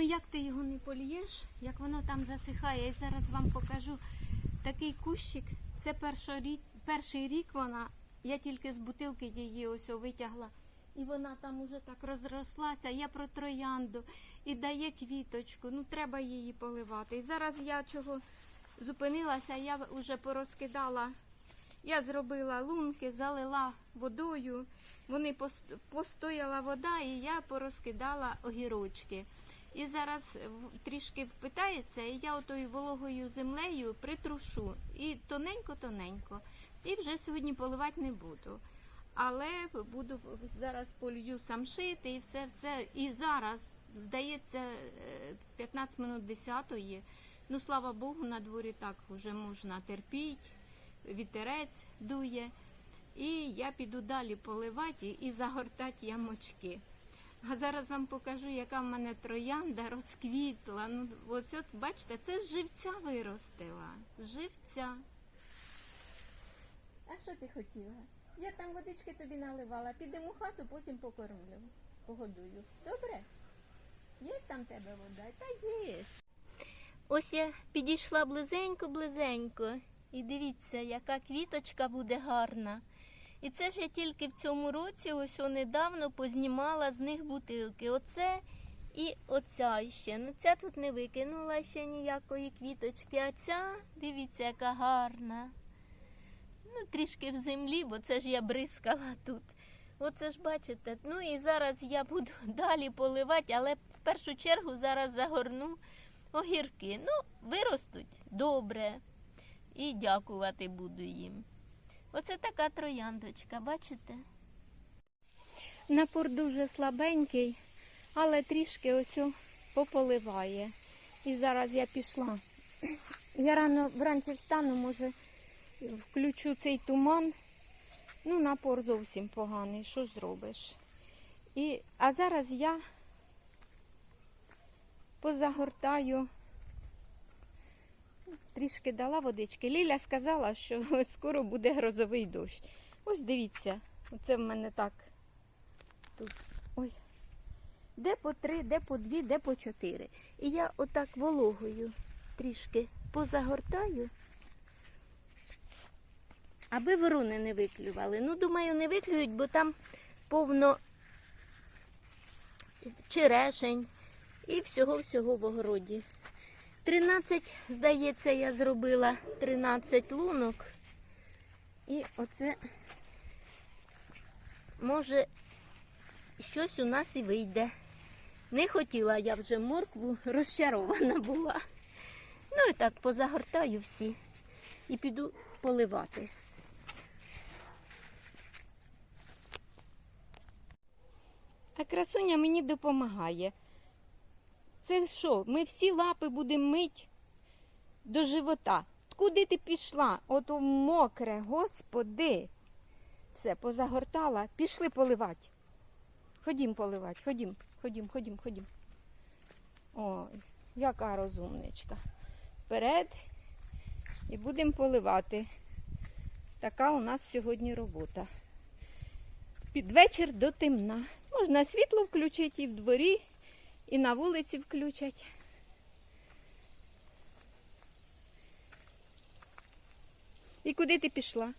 як ти його не полієш, як воно там засихає. Я зараз вам покажу такий кущик. Це перший рік вона. Я тільки з бутилки її ось витягла. І вона там уже так розрослася. Я про троянду і дає квіточку. Ну треба її поливати. І зараз я чого зупинилася, я вже порозкидала. Я зробила лунки, залила водою. Вони постояла вода, і я порозкидала огірочки. І зараз трішки впитається, і я отою вологою землею притрушу. І тоненько-тоненько. І вже сьогодні поливати не буду. Але буду зараз полью самшити і все, все. І зараз, здається, е, 15 минут 10-ї. Ну, слава Богу, на дворі так вже можна терпіть, вітерець дує. І я піду далі поливати і загортати ямочки. А зараз вам покажу, яка в мене троянда розквітла. Ну, ось от, бачите, це з живця виростила. З живця. А що ти хотіла? Я там водички тобі наливала, підемо в хату, потім покормлю, погодую. Добре? Є там тебе вода? Та є. Ось я підійшла близенько-близенько. І дивіться, яка квіточка буде гарна. І це ж я тільки в цьому році, ось недавно познімала з них бутилки. Оце і оця ще. Ну ця тут не викинула ще ніякої квіточки, а ця, дивіться, яка гарна. Ну, трішки в землі, бо це ж я бризкала тут. Оце ж бачите. Ну і зараз я буду далі поливати, але в першу чергу зараз загорну огірки. Ну, виростуть добре. І дякувати буду їм. Оце така трояндочка, бачите? Напор дуже слабенький, але трішки ось пополиває. І зараз я пішла. Я рано вранці встану, може, включу цей туман. Ну, напор зовсім поганий, що зробиш? І, а зараз я позагортаю. Трішки дала водички. Ліля сказала, що скоро буде грозовий дощ. Ось дивіться, оце в мене так. Тут. Ой. Де по три, де по дві, де по чотири. І я отак вологою трішки позагортаю, аби ворони не виклювали. Ну, думаю, не виклюють, бо там повно черешень і всього-всього в огороді. 13, здається, я зробила 13 лунок. І оце, може, щось у нас і вийде. Не хотіла я вже моркву, розчарована була. Ну і так, позагортаю всі і піду поливати. А красуня мені допомагає. Це що? Ми всі лапи будемо мить до живота. Куди ти пішла? Ото мокре, господи. Все, позагортала, пішли поливати. Ходім поливати, ходім, ходім, ходім, ходім. Ой, яка розумничка. Вперед і будемо поливати. Така у нас сьогодні робота. Під вечір до темна. Можна світло включити і в дворі, і на вулиці включать. І куди ти пішла?